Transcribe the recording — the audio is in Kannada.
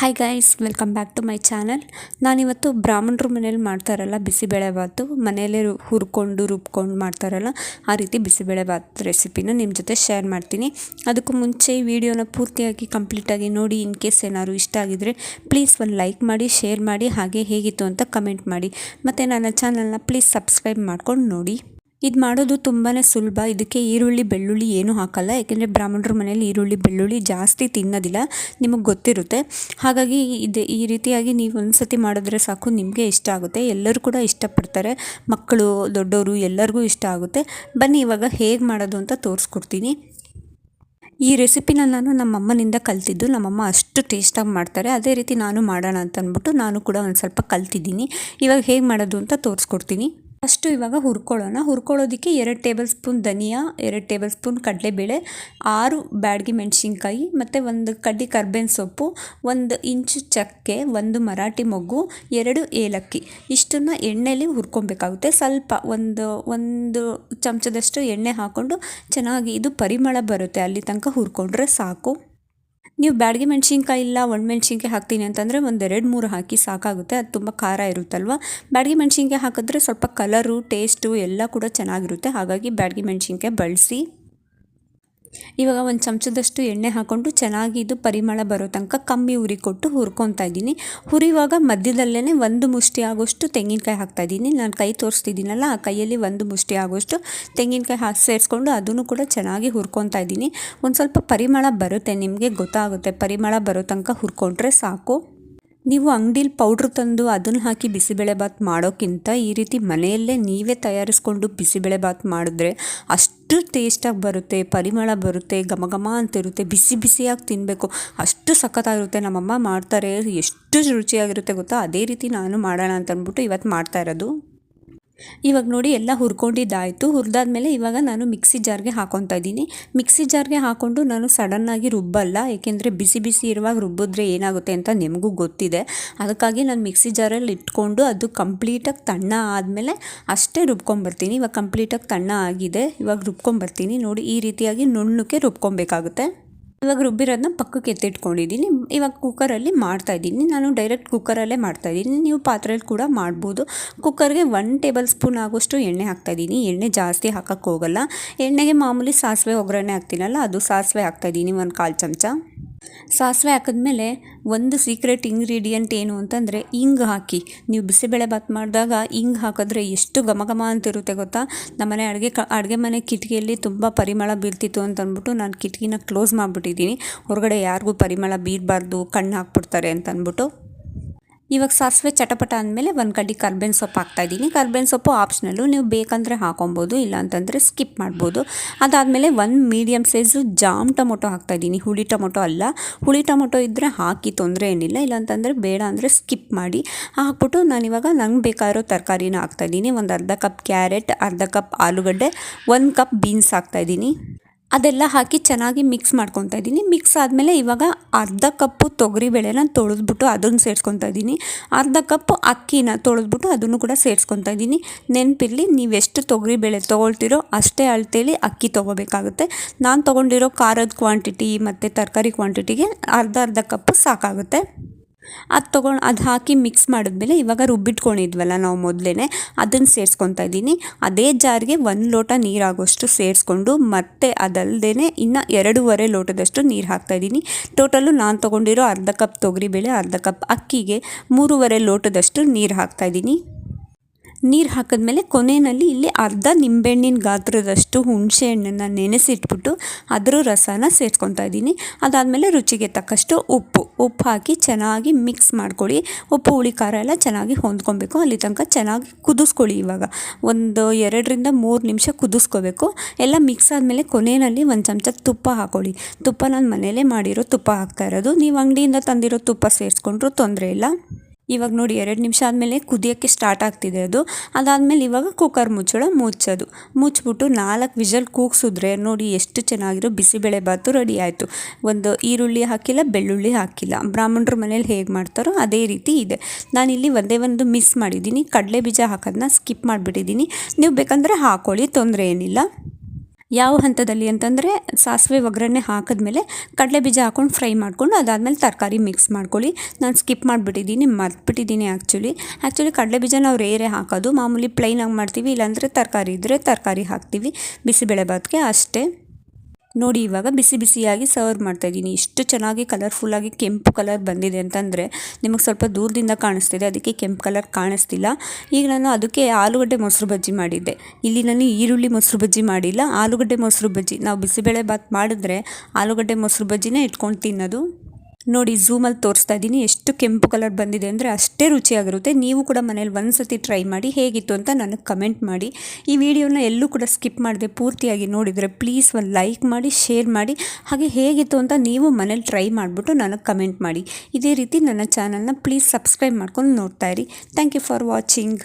Hi guys welcome back to my channel ನಾನಿವತ್ತು ಬ್ರಾಹ್ಮಣರು ಮನೇಲಿ ಮಾಡ್ತಾರಲ್ಲ ಬಿಸಿಬೇಳೆಭಾತು ಮನೆಯಲ್ಲೇ ಹುರ್ಕೊಂಡು, ರುಬ್ಕೊಂಡು ಮಾಡ್ತಾರಲ್ಲ ಆ ರೀತಿ ಬಿಸಿಬೇಳೆಭಾತ್ ರೆಸಿಪಿನ ನಿಮ್ಮ ಜೊತೆ ಶೇರ್ ಮಾಡ್ತೀನಿ. ಅದಕ್ಕೂ ಮುಂಚೆ ಈ ವಿಡಿಯೋನ ಪೂರ್ತಿಯಾಗಿ ಕಂಪ್ಲೀಟಾಗಿ ನೋಡಿ ಇನ್ ಕೇಸ್ ಏನಾದ್ರು ಇಷ್ಟ ಆಗಿದರೆ ಪ್ಲೀಸ್ ಒಂದು ಲೈಕ್ ಮಾಡಿ ಶೇರ್ ಮಾಡಿ, ಹಾಗೆ ಹೇಗಿತ್ತು ಅಂತ ಕಮೆಂಟ್ ಮಾಡಿ. ಮತ್ತು ನನ್ನ ಚಾನಲ್ನ ಪ್ಲೀಸ್ ಸಬ್ಸ್ಕ್ರೈಬ್ ಮಾಡ್ಕೊಂಡು ನೋಡಿ. ಇದು ಮಾಡೋದು ತುಂಬಾ ಸುಲಭ. ಇದಕ್ಕೆ ಈರುಳ್ಳಿ, ಬೆಳ್ಳುಳ್ಳಿ ಏನೂ ಹಾಕಲ್ಲ. ಯಾಕೆಂದರೆ ಬ್ರಾಹ್ಮಣರ ಮನೆಯಲ್ಲಿ ಈರುಳ್ಳಿ, ಬೆಳ್ಳುಳ್ಳಿ ಜಾಸ್ತಿ ತಿನ್ನೋದಿಲ್ಲ. ನಿಮಗೆ ಗೊತ್ತಿರುತ್ತೆ. ಹಾಗಾಗಿ ಇದು, ಈ ರೀತಿಯಾಗಿ ನೀವು ಒಂದು ಸತಿ ಮಾಡಿದ್ರೆ ಸಾಕು. ನಿಮಗೆ ಇಷ್ಟ ಆಗುತ್ತೆ. ಎಲ್ಲರೂ ಕೂಡ ಇಷ್ಟಪಡ್ತಾರೆ. ಮಕ್ಕಳು ದೊಡ್ಡವರು ಎಲ್ಲರಿಗೂ ಇಷ್ಟ ಆಗುತ್ತೆ. ಬನ್ನಿ, ಇವಾಗ ಹೇಗೆ ಮಾಡೋದು ಅಂತ ತೋರಿಸ್ಕೊಡ್ತೀನಿ. ಈ ರೆಸಿಪಿನ ನಾನು ನಮ್ಮಮ್ಮನಿಂದ ಕಲ್ತಿದ್ದು. ನಮ್ಮಮ್ಮ ಅಷ್ಟು ಟೇಸ್ಟಾಗಿ ಮಾಡ್ತಾರೆ. ಅದೇ ರೀತಿ ನಾನು ಮಾಡೋಣ ಅಂತ ಅಂದ್ಬಿಟ್ಟು ನಾನು ಕೂಡ ಒಂದು ಸ್ವಲ್ಪ ಕಲ್ತಿದ್ದೀನಿ. ಇವಾಗ ಹೇಗೆ ಮಾಡೋದು ಅಂತ ತೋರಿಸ್ಕೊಡ್ತೀನಿ. ಫಸ್ಟು ಇವಾಗ ಹುರ್ಕೊಳ್ಳೋಣ. ಹುರ್ಕೊಳ್ಳೋದಕ್ಕೆ ಎರಡು ಟೇಬಲ್ ಸ್ಪೂನ್ ಧನಿಯಾ, ಎರಡು ಟೇಬಲ್ ಸ್ಪೂನ್ ಕಡಲೆಬೇಳೆ, ಆರು ಬ್ಯಾಡ್ಗೆ ಮೆಣಸಿನ್ಕಾಯಿ, ಮತ್ತು ಒಂದು ಕಡ್ಡಿ ಕರ್ಬೇವಿನ ಸೊಪ್ಪು, ಒಂದು ಇಂಚು ಚಕ್ಕೆ, ಒಂದು ಮರಾಠಿ ಮೊಗ್ಗು, ಎರಡು ಏಲಕ್ಕಿ. ಇಷ್ಟನ್ನು ಎಣ್ಣೆಯಲ್ಲಿ ಹುರ್ಕೊಬೇಕಾಗುತ್ತೆ. ಸ್ವಲ್ಪ ಒಂದು ಒಂದು ಚಮಚದಷ್ಟು ಎಣ್ಣೆ ಹಾಕ್ಕೊಂಡು ಚೆನ್ನಾಗಿ ಇದು ಪರಿಮಳ ಬರುತ್ತೆ. ಅಲ್ಲಿ ತನಕ ಹುರ್ಕೊಂಡ್ರೆ ಸಾಕು. ನೀವು ಬ್ಯಾಡಗಿ ಮೆಣಸಿನ್ಕಾಯಿ ಇಲ್ಲ ಒಣಮೆಣ್ಸಿನ್ಕಾಯಿ ಹಾಕ್ತೀನಿ ಅಂತಂದರೆ ಒಂದು ಎರಡು, ಮೂರು ಹಾಕಿ ಸಾಕಾಗುತ್ತೆ. ಅದು ತುಂಬ ಖಾರ ಇರುತ್ತಲ್ವ? ಬ್ಯಾಡಗಿ ಮೆಣಸಿನ್ಕಾಯಿ ಹಾಕಿದ್ರೆ ಸ್ವಲ್ಪ ಕಲರು ಟೇಸ್ಟು ಎಲ್ಲ ಕೂಡ ಚೆನ್ನಾಗಿರುತ್ತೆ. ಹಾಗಾಗಿ ಬ್ಯಾಡಗಿ ಮೆಣಸಿನ್ಕಾಯಿ ಬಳಸಿ. ಇವಾಗ ಒಂದು ಚಮಚದಷ್ಟು ಎಣ್ಣೆ ಹಾಕ್ಕೊಂಡು ಚೆನ್ನಾಗಿ ಇದು ಪರಿಮಳ ಬರೋ ತನಕ ಕಮ್ಮಿ ಉರಿ ಕೊಟ್ಟು ಹುರ್ಕೊತಾ ಇದ್ದೀನಿ. ಹುರಿಯುವಾಗ ಮಧ್ಯದಲ್ಲೇ ಒಂದು ಮುಷ್ಟಿ ಆಗೋಷ್ಟು ತೆಂಗಿನಕಾಯಿ ಹಾಕ್ತಾಯಿದ್ದೀನಿ ನಾನು ಕೈ ತೋರಿಸ್ತಿದ್ದೀನಲ್ಲ, ಆ ಕೈಯಲ್ಲಿ ಒಂದು ಮುಷ್ಟಿ ಆಗೋಷ್ಟು ತೆಂಗಿನಕಾಯಿ ಹಾಕಿ ಸೇರಿಸ್ಕೊಂಡು ಅದನ್ನು ಕೂಡ ಚೆನ್ನಾಗಿ ಹುರ್ಕೊತಾ ಇದ್ದೀನಿ. ಒಂದು ಸ್ವಲ್ಪ ಪರಿಮಳ ಬರುತ್ತೆ, ನಿಮಗೆ ಗೊತ್ತಾಗುತ್ತೆ ಪರಿಮಳ ಬರೋ ತನಕ ಹುರ್ಕೊಂಡ್ರೆ ಸಾಕು. ನೀವು ಅಂಗಡೀಲಿ ಪೌಡ್ರ್ ತಂದು ಅದನ್ನು ಹಾಕಿ ಬಿಸಿಬೇಳೆಬಾತ್ ಮಾಡೋಕ್ಕಿಂತ ಈ ರೀತಿ ಮನೆಯಲ್ಲೇ ನೀವೇ ತಯಾರಿಸ್ಕೊಂಡು ಬಿಸಿಬೇಳೆಬಾತ್ ಮಾಡಿದ್ರೆ ಅಷ್ಟು ಟೇಸ್ಟಾಗಿ ಬರುತ್ತೆ, ಪರಿಮಳ ಬರುತ್ತೆ, ಘಮ ಘಮ ಅಂತಿರುತ್ತೆ ಬಿಸಿ ಬಿಸಿಯಾಗಿ ತಿನ್ನಬೇಕು ಅಷ್ಟು ಸಖತ್ತಾಗಿರುತ್ತೆ. ನಮ್ಮಮ್ಮ ಮಾಡ್ತಾರೆ. ಎಷ್ಟು ರುಚಿಯಾಗಿರುತ್ತೆ ಗೊತ್ತಾ? ಅದೇ ರೀತಿ ನಾನು ಮಾಡೋಣ ಅಂತ ಅಂದ್ಬಿಟ್ಟು ಇವತ್ತು ಮಾಡ್ತಾ ಇರೋದು. ಇವಾಗ ನೋಡಿ ಎಲ್ಲ ಹುರ್ಕೊಂಡಿದ್ದಾಯಿತು. ಹುರಿದಾದ್ಮೇಲೆ ಇವಾಗ ನಾನು ಮಿಕ್ಸಿ ಜಾರ್ಗೆ ಹಾಕೊತಾ ಇದ್ದೀನಿ. ಮಿಕ್ಸಿ ಜಾರ್ಗೆ ಹಾಕ್ಕೊಂಡು ನಾನು ಸಡನ್ನಾಗಿ ರುಬ್ಬಲ್ಲ. ಏಕೆಂದರೆ ಬಿಸಿ ಬಿಸಿ ಇರುವಾಗ ರುಬ್ಬಿದ್ರೆ ಏನಾಗುತ್ತೆ ಅಂತ ನಿಮಗೂ ಗೊತ್ತಿದೆ. ಅದಕ್ಕಾಗಿ ನಾನು ಮಿಕ್ಸಿ ಜಾರಲ್ಲಿ ಇಟ್ಕೊಂಡು ಅದು ಕಂಪ್ಲೀಟಾಗಿ ತಣ್ಣ ಆದಮೇಲೆ ಅಷ್ಟೇ ರುಬ್ಕೊಂಬರ್ತೀನಿ. ಇವಾಗ ಕಂಪ್ಲೀಟಾಗಿ ತಣ್ಣ ಆಗಿದೆ. ಇವಾಗ ರುಬ್ಕೊಂಬರ್ತೀನಿ. ನೋಡಿ ಈ ರೀತಿಯಾಗಿ ನುಣ್ಣಕ್ಕೆ ರುಬ್ಕೊಬೇಕಾಗುತ್ತೆ. ಇವಾಗ ರುಬ್ಬಿರೋದನ್ನ ಪಕ್ಕಕ್ಕೆ ಎತ್ತಿಟ್ಕೊಂಡಿದ್ದೀನಿ. ಇವಾಗ ಕುಕ್ಕರಲ್ಲಿ ಮಾಡ್ತಾಯಿದ್ದೀನಿ. ನಾನು ಡೈರೆಕ್ಟ್ ಕುಕ್ಕರಲ್ಲೇ ಮಾಡ್ತಾಯಿದ್ದೀನಿ. ನೀವು ಪಾತ್ರೆಯಲ್ಲಿ ಕೂಡ ಮಾಡ್ಬೋದು. ಕುಕ್ಕರ್ಗೆ ಒನ್ ಟೇಬಲ್ ಸ್ಪೂನ್ ಆಗೋಷ್ಟು ಎಣ್ಣೆ ಹಾಕ್ತಾಯಿದ್ದೀನಿ. ಎಣ್ಣೆ ಜಾಸ್ತಿ ಹಾಕೋಕ್ಕೆ ಹೋಗಲ್ಲ ಎಣ್ಣೆಗೆ ಮಾಮೂಲಿ ಸಾಸಿವೆ ಒಗ್ಗರಣೆ ಹಾಕ್ತೀನಲ್ಲ, ಅದು ಸಾಸಿವೆ ಹಾಕ್ತಾಯಿದ್ದೀನಿ ಒಂದು ಕಾಲು ಚಮಚ. ಸಾಸಿವೆ ಹಾಕಿದ್ಮೇಲೆ ಒಂದು ಸೀಕ್ರೆಟ್ ಇಂಗ್ರೀಡಿಯೆಂಟ್ ಏನು ಅಂತಂದರೆ ಇಂಗು ಹಾಕಿ. ನೀವು ಬಿಸಿಬೇಳೆಬಾತ್ ಮಾಡಿದಾಗ ಇಂಗು ಹಾಕಿದ್ರೆ ಎಷ್ಟು ಘಮ ಘಮ ಅಂತಿರುತ್ತೆ ಗೊತ್ತಾ? ನಮ್ಮನೆ ಅಡುಗೆ ಕ, ಅಡುಗೆ ಮನೆ ಕಿಟಕಿಯಲ್ಲಿ ತುಂಬ ಪರಿಮಳ ಬೀಳ್ತಿತ್ತು ಅಂತ ಅಂದ್ಬಿಟ್ಟು ನಾನು ಕಿಟಕಿನ ಕ್ಲೋಸ್ ಮಾಡಿಬಿಟ್ಟಿದ್ದೀನಿ. ಹೊರಗಡೆ ಯಾರಿಗೂ ಪರಿಮಳ ಬೀರಬಾರ್ದು, ಕಣ್ಣು ಹಾಕ್ಬಿಡ್ತಾರೆ ಅಂತ ಅಂದ್ಬಿಟ್ಟು. ಇವಾಗ ಸಾಸಿವೆ ಚಟಪಟ ಅಂದಮೇಲೆ ಒಂದು ಕಡ್ಡಿ ಕರ್ಬೇವಿನ ಸೊಪ್ಪು ಹಾಕ್ತಾಯಿದ್ದೀನಿ ಕರ್ಬೇವಿನ ಸೊಪ್ಪು ಆಪ್ಷನಲ್ಲು ನೀವು ಬೇಕಂದರೆ ಹಾಕೊಬೋದು ಇಲ್ಲ ಅಂತಂದರೆ ಸ್ಕಿಪ್ ಮಾಡ್ಬೋದು. ಅದಾದಮೇಲೆ ಒಂದು ಮೀಡಿಯಮ್ ಸೈಜು ಜಾಮ್ ಟೊಮೊಟೊ ಹಾಕ್ತಾಯಿದ್ದೀನಿ ಹುಳಿ ಟೊಮೊಟೊ ಅಲ್ಲ. ಹುಳಿ ಟೊಮೊಟೊ ಇದ್ದರೆ ಹಾಕಿ ತೊಂದರೆ ಏನಿಲ್ಲ. ಇಲ್ಲಾಂತಂದರೆ ಬೇಡ ಅಂದರೆ ಸ್ಕಿಪ್ ಮಾಡಿ ಹಾಕ್ಬಿಟ್ಟು ನಾನಿವಾಗ ನಂಗೆ ಬೇಕಾಗಿರೋ ತರಕಾರಿನ ಹಾಕ್ತಾಯಿದ್ದೀನಿ ಒಂದು ಅರ್ಧ ಕಪ್ ಕ್ಯಾರೆಟ್ ಅರ್ಧ ಕಪ್ ಆಲೂಗಡ್ಡೆ, ಒಂದು ಕಪ್ ಬೀನ್ಸ್ ಹಾಕ್ತಾಯಿದ್ದೀನಿ ಅದೆಲ್ಲ ಹಾಕಿ ಚೆನ್ನಾಗಿ ಮಿಕ್ಸ್ ಮಾಡ್ಕೊತಾ ಇದ್ದೀನಿ. ಮಿಕ್ಸ್ ಆದಮೇಲೆ ಇವಾಗ ಅರ್ಧ ಕಪ್ಪು ತೊಗರಿಬೇಳೆನ ತೊಳೆದ್ಬಿಟ್ಟು ಅದನ್ನು ಸೇರಿಸ್ಕೊತಾ ಇದ್ದೀನಿ. ಅರ್ಧ ಕಪ್ಪು ಅಕ್ಕಿನ ತೊಳೆದ್ಬಿಟ್ಟು ಅದನ್ನು ಕೂಡ ಸೇರಿಸ್ಕೊತಾ ಇದ್ದೀನಿ. ನೆನಪಿರಲಿ ನೀವೆಷ್ಟು ತೊಗರಿಬೇಳೆ ತೊಗೊಳ್ತಿರೋ ಅಷ್ಟೇ ಅಳ್ತೇಳಿ ಅಕ್ಕಿ ತೊಗೋಬೇಕಾಗುತ್ತೆ. ನಾನು ತೊಗೊಂಡಿರೋ ಖಾರದ ಕ್ವಾಂಟಿಟಿ ಮತ್ತು ತರಕಾರಿ ಕ್ವಾಂಟಿಟಿಗೆ ಅರ್ಧ ಅರ್ಧ ಕಪ್ಪು ಸಾಕಾಗುತ್ತೆ. ಅದು ತೊಗೊಂಡು ಅದು ಹಾಕಿ ಮಿಕ್ಸ್ ಮಾಡಿದ್ಮೇಲೆ ಇವಾಗ ರುಬ್ಬಿಟ್ಕೊಂಡಿದ್ವಲ್ಲ ನಾವು ಮೊದಲೇ ಅದನ್ನು ಸೇರಿಸ್ಕೊತಾ ಇದ್ದೀನಿ. ಅದೇ ಜಾರಿಗೆ ಒಂದು ಲೋಟ ನೀರಾಗೋಷ್ಟು ಸೇರಿಸ್ಕೊಂಡು, ಮತ್ತೆ ಅದಲ್ಲದೆ ಇನ್ನು ಎರಡೂವರೆ ಲೋಟದಷ್ಟು ನೀರು ಹಾಕ್ತಾಯಿದ್ದೀನಿ ಟೋಟಲು ನಾನು ತೊಗೊಂಡಿರೋ ಅರ್ಧ ಕಪ್ ತೊಗರಿಬೇಳೆ, ಅರ್ಧ ಕಪ್ ಅಕ್ಕಿಗೆ ಮೂರುವರೆ ಲೋಟದಷ್ಟು ನೀರು ಹಾಕ್ತಾಯಿದ್ದೀನಿ ನೀರು ಹಾಕಿದ್ಮೇಲೆ ಕೊನೆಯಲ್ಲಿ ಇಲ್ಲಿ ಅರ್ಧ ನಿಂಬೆಹಣ್ಣಿನ ಗಾತ್ರದಷ್ಟು ಹುಣಸೆ ಹಣ್ಣನ್ನು ನೆನೆಸಿಟ್ಬಿಟ್ಟು ಅದರ ರಸನ ಸೇರಿಸ್ಕೊತಾ ಇದ್ದೀನಿ. ಅದಾದಮೇಲೆ ರುಚಿಗೆ ತಕ್ಕಷ್ಟು ಉಪ್ಪು. ಉಪ್ಪು ಹಾಕಿ ಚೆನ್ನಾಗಿ ಮಿಕ್ಸ್ ಮಾಡ್ಕೊಳ್ಳಿ. ಉಪ್ಪು, ಹುಳಿ, ಖಾರ ಎಲ್ಲ ಚೆನ್ನಾಗಿ ಹೊಂದ್ಕೊಬೇಕು. ಅಲ್ಲಿ ತನಕ ಚೆನ್ನಾಗಿ ಕುದಿಸ್ಕೊಳ್ಳಿ ಇವಾಗ. ಒಂದು ಎರಡರಿಂದ ಮೂರು ನಿಮಿಷ ಕುದಿಸ್ಕೋಬೇಕು. ಎಲ್ಲ ಮಿಕ್ಸ್ ಆದಮೇಲೆ ಕೊನೆಯಲ್ಲಿ ಒಂದು ಚಮಚ ತುಪ್ಪ ಹಾಕೊಳ್ಳಿ. ತುಪ್ಪ ನಾನು ಮನೇಲೇ ಮಾಡಿರೋ ತುಪ್ಪ ಹಾಕ್ತಾ ಇರೋದು. ನೀವು ಅಂಗಡಿಯಿಂದ ತಂದಿರೋ ತುಪ್ಪ ಸೇರಿಸ್ಕೊಂಡ್ರೂ ತೊಂದರೆ ಇಲ್ಲ. ಇವಾಗ ನೋಡಿ ಎರಡು ನಿಮಿಷ ಆದಮೇಲೆ ಕುದಿಯೋಕ್ಕೆ ಸ್ಟಾರ್ಟ್ ಆಗ್ತಿದೆ ಅದು. ಅದಾದಮೇಲೆ ಇವಾಗ ಕುಕ್ಕರ್ ಮುಚ್ಚಳ, ಮುಚ್ಚೋದು. ಮುಚ್ಚಿಬಿಟ್ಟು ನಾಲ್ಕು ವಿಷಲ್ ಕೂಗ್ಸಿದ್ರೆ ನೋಡಿ ಎಷ್ಟು ಚೆನ್ನಾಗಿರೋ ಬಿಸಿಬೇಳೆಭಾತು ರೆಡಿ ಆಯಿತು. ಒಂದು ಈರುಳ್ಳಿ ಹಾಕಿಲ್ಲ, ಬೆಳ್ಳುಳ್ಳಿ ಹಾಕಿಲ್ಲ. ಬ್ರಾಹ್ಮಣರ ಮನೇಲಿ ಹೇಗೆ ಮಾಡ್ತಾರೋ ಅದೇ ರೀತಿ ಇದೆ. ನಾನಿಲ್ಲಿ ಒಂದೇ ಒಂದು ಮಿಸ್ ಮಾಡಿದ್ದೀನಿ. ಕಡಲೆ ಬೀಜ ಹಾಕೋದನ್ನ ಸ್ಕಿಪ್ ಮಾಡಿಬಿಟ್ಟಿದ್ದೀನಿ. ನೀವು ಬೇಕಂದರೆ ಹಾಕ್ಕೊಳ್ಳಿ ತೊಂದರೆ ಏನಿಲ್ಲ. ಯಾವ ಹಂತದಲ್ಲಿ ಅಂತಂದರೆ ಸಾಸಿವೆ ಒಗ್ಗರಣೆ ಹಾಕಿದ್ಮೇಲೆ ಕಡಲೆ ಬೀಜ ಹಾಕ್ಕೊಂಡು ಫ್ರೈ ಮಾಡಿಕೊಂಡು ಅದಾದಮೇಲೆ ತರಕಾರಿ ಮಿಕ್ಸ್ ಮಾಡ್ಕೊಳ್ಳಿ. ನಾನು ಸ್ಕಿಪ್ ಮಾಡಿಬಿಟ್ಟಿದ್ದೀನಿ, ಮರ್ತ್ಬಿಟ್ಟಿದ್ದೀನಿ ಆ್ಯಕ್ಚುಲಿ ಆ್ಯಕ್ಚುಲಿ ಕಡಲೆ ಬೀಜ ನಾವು ರೇರೆ ಹಾಕೋದು, ಮಾಮೂಲಿ ಪ್ಲೈನಾಗಿ ಮಾಡ್ತೀವಿ, ಇಲ್ಲಾಂದರೆ ತರಕಾರಿ ಇದ್ದರೆ ತರಕಾರಿ ಹಾಕ್ತೀವಿ ಬಿಸಿಬೇಳೆಭಾತ್ಗೆ ಅಷ್ಟೇ. ನೋಡಿ, ಇವಾಗ ಬಿಸಿ ಬಿಸಿಯಾಗಿ ಸರ್ವ್ ಮಾಡ್ತಾಯಿದ್ದೀನಿ ಎಷ್ಟು ಚೆನ್ನಾಗಿ ಕಲರ್ಫುಲ್ಲಾಗಿ ಕೆಂಪು ಕಲರ್ ಬಂದಿದೆ ಅಂತಂದರೆ ನಿಮಗೆ ಸ್ವಲ್ಪ ದೂರದಿಂದ ಕಾಣಿಸ್ತಿದೆ. ಅದಕ್ಕೆ ಕೆಂಪು ಕಲರ್ ಕಾಣಿಸ್ತಿಲ್ಲ. ಈಗ ನಾನು ಅದಕ್ಕೆ ಆಲೂಗಡ್ಡೆ ಮೊಸರು ಬಜ್ಜಿ ಮಾಡಿದ್ದೆ. ಇಲ್ಲಿ ನಾನು ಈರುಳ್ಳಿ ಮೊಸರು ಬಜ್ಜಿ ಮಾಡಿಲ್ಲ. ಆಲೂಗಡ್ಡೆ ಮೊಸರು ಬಜ್ಜಿ. ನಾವು ಬಿಸಿಬೇಳೆ ಬಾತ್ ಮಾಡಿದ್ರೆ ಆಲೂಗಡ್ಡೆ ಮೊಸರು ಬಜ್ಜಿನೇ ಇಟ್ಕೊಂಡು ತಿನ್ನೋದು. ನೋಡಿ ಝೂಮಲ್ಲಿ ತೋರಿಸ್ತಾ ಇದ್ದೀನಿ. ಎಷ್ಟು ಕೆಂಪು ಕಲರ್ ಬಂದಿದೆ ಅಂದರೆ ಅಷ್ಟೇ ರುಚಿಯಾಗಿರುತ್ತೆ. ನೀವು ಕೂಡ ಮನೇಲಿ ಒಂದು ಸತಿ ಟ್ರೈ ಮಾಡಿ ಹೇಗಿತ್ತು ಅಂತ ನನಗೆ ಕಮೆಂಟ್ ಮಾಡಿ. ಈ ವಿಡಿಯೋನ ಎಲ್ಲೂ ಕೂಡ ಸ್ಕಿಪ್ ಮಾಡಿದೆ ಪೂರ್ತಿಯಾಗಿ ನೋಡಿದರೆ ಪ್ಲೀಸ್ ಒಂದು ಲೈಕ್ ಮಾಡಿ ಶೇರ್ ಮಾಡಿ. ಹಾಗೆ ಹೇಗಿತ್ತು ಅಂತ ನೀವು ಮನೇಲಿ ಟ್ರೈ ಮಾಡಿಬಿಟ್ಟು ನನಗೆ ಕಮೆಂಟ್ ಮಾಡಿ. ಇದೇ ರೀತಿ ನನ್ನ ಚಾನಲ್ನ ಪ್ಲೀಸ್ ಸಬ್ಸ್ಕ್ರೈಬ್ ಮಾಡ್ಕೊಂಡು ನೋಡ್ತಾ ಇರಿ. Thank you for watching